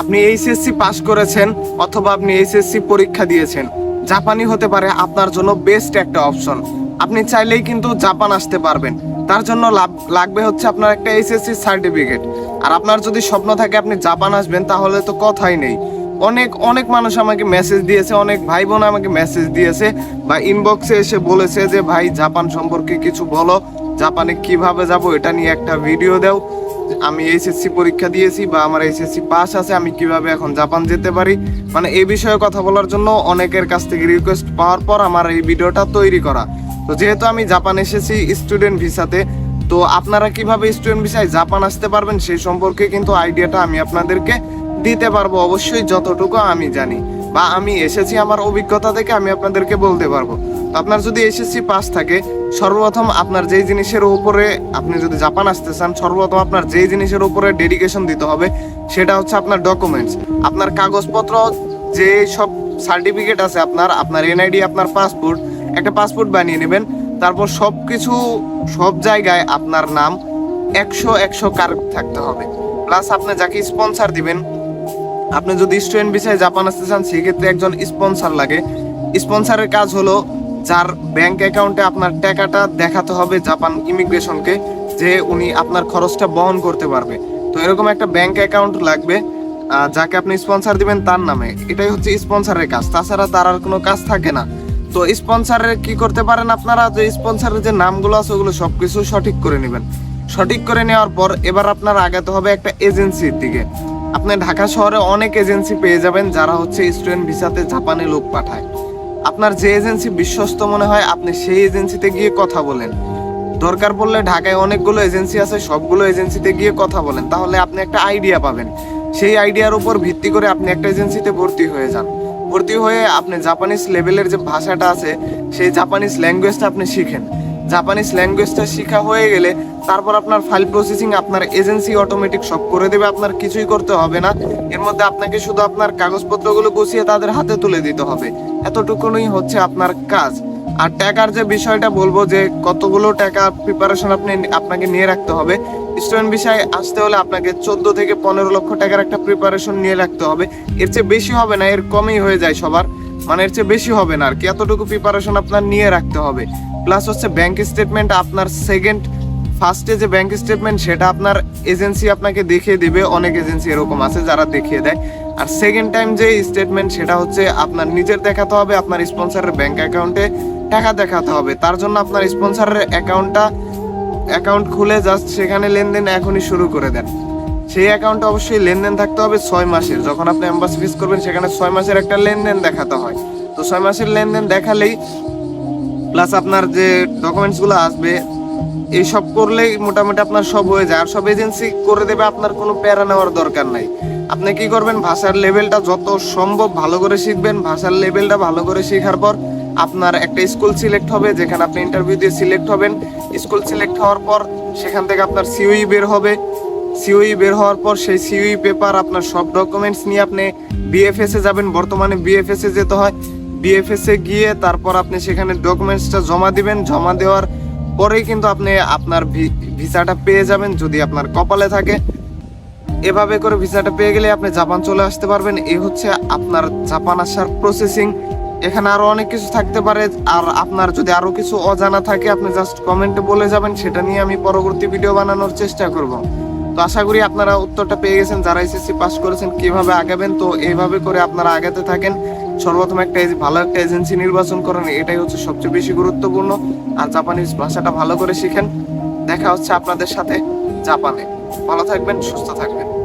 আপনি HSC pass করেছেন অথবা আপনি এইচএসসি পরীক্ষা দিয়েছেন। জাপানি হতে পারে আপনার জন্য বেস্ট একটা অপশন। আপনি চাইলেই কিন্তু জাপান আসতে পারবেন। তার জন্য লাগবে হচ্ছে আপনার একটা এইচএসসি সার্টিফিকেট। আর আপনার যদি স্বপ্ন থাকে আপনি জাপান আসবেন, তাহলে তো কথাই নেই। অনেক অনেক মানুষ আমাকে মেসেজ দিয়েছে, অনেক ভাই বোন আমাকে মেসেজ দিয়েছে বা ইনবক্সে এসে বলেছে যে, ভাই, জাপান সম্পর্কে কিছু বলো। জাপানে কীভাবে যাব, এটা নিয়ে একটা ভিডিও দাও। আমি এইচএসসি পরীক্ষা দিয়েছি বা আমার এইচএসসি পাস আছে, আমি কীভাবে এখন জাপান যেতে পারি? মানে এই বিষয়ে কথা বলার জন্য অনেকের কাছ থেকে রিকোয়েস্ট পাওয়ার পর আমার এই ভিডিওটা তৈরি করা। তো যেহেতু আমি জাপান এসেছি স্টুডেন্ট ভিসাতে তো আপনারা কীভাবে স্টুডেন্ট ভিসায় জাপান আসতে পারবেন সেই সম্পর্কে কিন্তু আইডিয়াটা আমি আপনাদেরকে দিতে পারব। অবশ্যই যতটুকু আমি জানি। বা আমি এসেছি আমার অভিজ্ঞতা থেকে আমি আপনাদেরকে বলতে পারব। তো আপনার যদি এসএসসি পাস থাকে, সর্বপ্রথম আপনার যেই জিনিসের উপরে আপনি যদি জাপান আসতে চান, সর্বপ্রথম আপনার যেই জিনিসের উপরে ডেডিকেশন দিতে হবে, সেটা হচ্ছে আপনার ডকুমেন্টস আপনার কাগজপত্র, যে সব সার্টিফিকেট আছে আপনার আপনার এনআইডি আপনার পাসপোর্ট একটা পাসপোর্ট বানিয়ে নেবেন। তারপর সব কিছু সব জায়গায় আপনার নাম একশো একশো কারেক্ট থাকতে হবে। প্লাস আপনি যাকে স্পন্সার দিবেন আপনি যদি স্টুডেন্ট বিষয়ে জাপান আসতে চান, সেক্ষেত্রে একজন স্পন্সার লাগে। স্পন্সারের কাজ হলো যার ব্যাংক অ্যাকাউন্টে আপনার টাকাটা দেখাতে হবে জাপান ইমিগ্রেশনকে, যে উনি আপনার খরচটা বহন করতে পারবে। তো এরকম একটা ব্যাংক অ্যাকাউন্ট লাগবে যাকে আপনি স্পন্সার দিবেন তার নামে। এটাই হচ্ছে স্পন্সারের কাজ। তাছাড়া তার আর কোনো কাজ থাকে না। তো স্পন্সারের কি করতে পারেন আপনারা? যে স্পন্সারের যে নামগুলো আছে, ওগুলো সব কিছু সঠিক করে নেবেন। সঠিক করে নেওয়ার পর এবার আপনার আগাতে হবে একটা এজেন্সির দিকে। আপনি ঢাকা শহরে অনেক এজেন্সি পেয়ে যাবেন যারা হচ্ছে স্টুডেন্ট ভিসাতে জাপানে লোক পাঠায়। আপনার যে এজেন্সি বিশ্বস্ত মনে হয়, আপনি সেই এজেন্সিতে গিয়ে কথা বলেন। দরকার পড়লে ঢাকায় অনেকগুলো এজেন্সি আছে, সবগুলো এজেন্সিতে গিয়ে কথা বলেন। তাহলে আপনি একটা আইডিয়া পাবেন। সেই আইডিয়ার উপর ভিত্তি করে আপনি একটা এজেন্সিতে ভর্তি হয়ে যান। ভর্তি হয়ে আপনি জাপানিজ লেভেলের যে ভাষাটা আছে, সেই জাপানিজ ল্যাঙ্গুয়েজটা আপনি শিখেন। জাপানিজ ল্যাঙ্গুয়েজটা শেখা হয়ে গেলে তারপর আপনার ফাইল প্রসেসিং আপনার এজেন্সি অটোমেটিক সব করে দেবে, আপনার কিছুই করতে হবে না। এর মধ্যে আপনাকে শুধু আপনার কাগজপত্রগুলো গুছিয়ে তাদের হাতে তুলে দিতে হবে। এতটুকুনই হচ্ছে আপনার কাজ। আর টাকার যে বিষয়টা বলব যে কতগুলো টাকা প্রিপারেশন আপনি আপনাকে নিয়ে রাখতে হবে স্টুডেন্ট বিষয়ে আসতে হলে আপনাকে চোদ্দ থেকে পনেরো লক্ষ টাকার একটা প্রিপারেশন নিয়ে রাখতে হবে। এর চেয়ে বেশি হবে না, এর কমই হয়ে যায় সবার। মানে এর চেয়ে বেশি হবে না আর কি। এতটুকু প্রিপারেশন আপনার নিয়ে রাখতে হবে। প্লাস হচ্ছে ব্যাংক স্টেটমেন্ট আপনার সেকেন্ড ফার্স্টে যে ব্যাংক স্টেটমেন্ট সেটা আপনার এজেন্সি আপনাকে দেখিয়ে দেবে, অনেক এজেন্সি এরকম আছে যারা দেখিয়ে দেয়। আর সেকেন্ড টাইম যে স্টেটমেন্ট সেটা হচ্ছে আপনার নিজের দেখাতে হবে, আপনার স্পন্সরের ব্যাংক অ্যাকাউন্টে টাকা দেখাতে হবে। তার জন্য আপনার স্পন্সরের অ্যাকাউন্টটা অ্যাকাউন্ট খুলে জাস্ট সেখানে লেনদেন এখনই শুরু করে দেন। সেই অ্যাকাউন্টে অবশ্যই লেনদেন থাকতে হবে ছয় মাসের। যখন আপনি অ্যাম্বাসি ফিস করবেন, সেখানে ছয় মাসের একটা লেনদেন দেখাতে হয়। তো ছয় মাসের লেনদেন দেখালেই প্লাস আপনার যে ডকুমেন্টসগুলো আসবে, এইসব করলেই মোটামুটি আপনার সব হয়ে যায়। আর সব এজেন্সি করে দেবে, আপনার কোনো প্যারা নেওয়ার দরকার নাই। আপনি কি করবেন, ভাষার লেভেলটা যত সম্ভব ভালো করে শিখবেন, ভাষার লেভেলটা ভালো করে শেখার পর আপনার একটা স্কুল সিলেক্ট হবে, যেখানে আপনি ইন্টারভিউ দিয়ে সিলেক্ট হবেন। স্কুল সিলেক্ট হওয়ার পর সেখান থেকে আপনার সিওই বের হবে। সিওই বের হওয়ার পর সেই সিওই পেপার আপনার সব ডকুমেন্টস নিয়ে আপনি বিএফএস যাবেন। বর্তমানে বিএফএস যেতে হয়। বিএফএস এ গিয়ে তারপর আপনি সেখানে ডকুমেন্টসটা জমা দিবেন। জমা দেওয়ার পরেই কিন্তু আপনি আপনার ভিসাটা পেয়ে যাবেন যদি আপনার কপালে থাকে। এভাবে করে ভিসাটা পেয়ে গেলে আপনি জাপান চলে আসতে পারবেন। এই হচ্ছে আপনার জাপান আসার প্রসেসিং এখানে আরও অনেক কিছু থাকতে পারে। আর আপনার যদি আরও কিছু অজানা থাকে, আপনি জাস্ট কমেন্টে বলে যাবেন। সেটা নিয়ে আমি পরবর্তী ভিডিও বানানোর চেষ্টা করব। তো আশা করি আপনারা উত্তরটা পেয়ে গেছেন। যারা এসএসসি পাস করেছেন, কীভাবে আগাবেন? তো এইভাবে করে আপনারা আগাতে থাকেন। সর্বপ্রথম একটা ভালো একটা এজেন্সি নির্বাচন করেন, এটাই হচ্ছে সবচেয়ে বেশি গুরুত্বপূর্ণ। আর জাপানিজ ভাষাটা ভালো করে শিখেন। দেখা হচ্ছে আপনাদের সাথে জাপানে। ভালো থাকবেন, সুস্থ থাকবেন।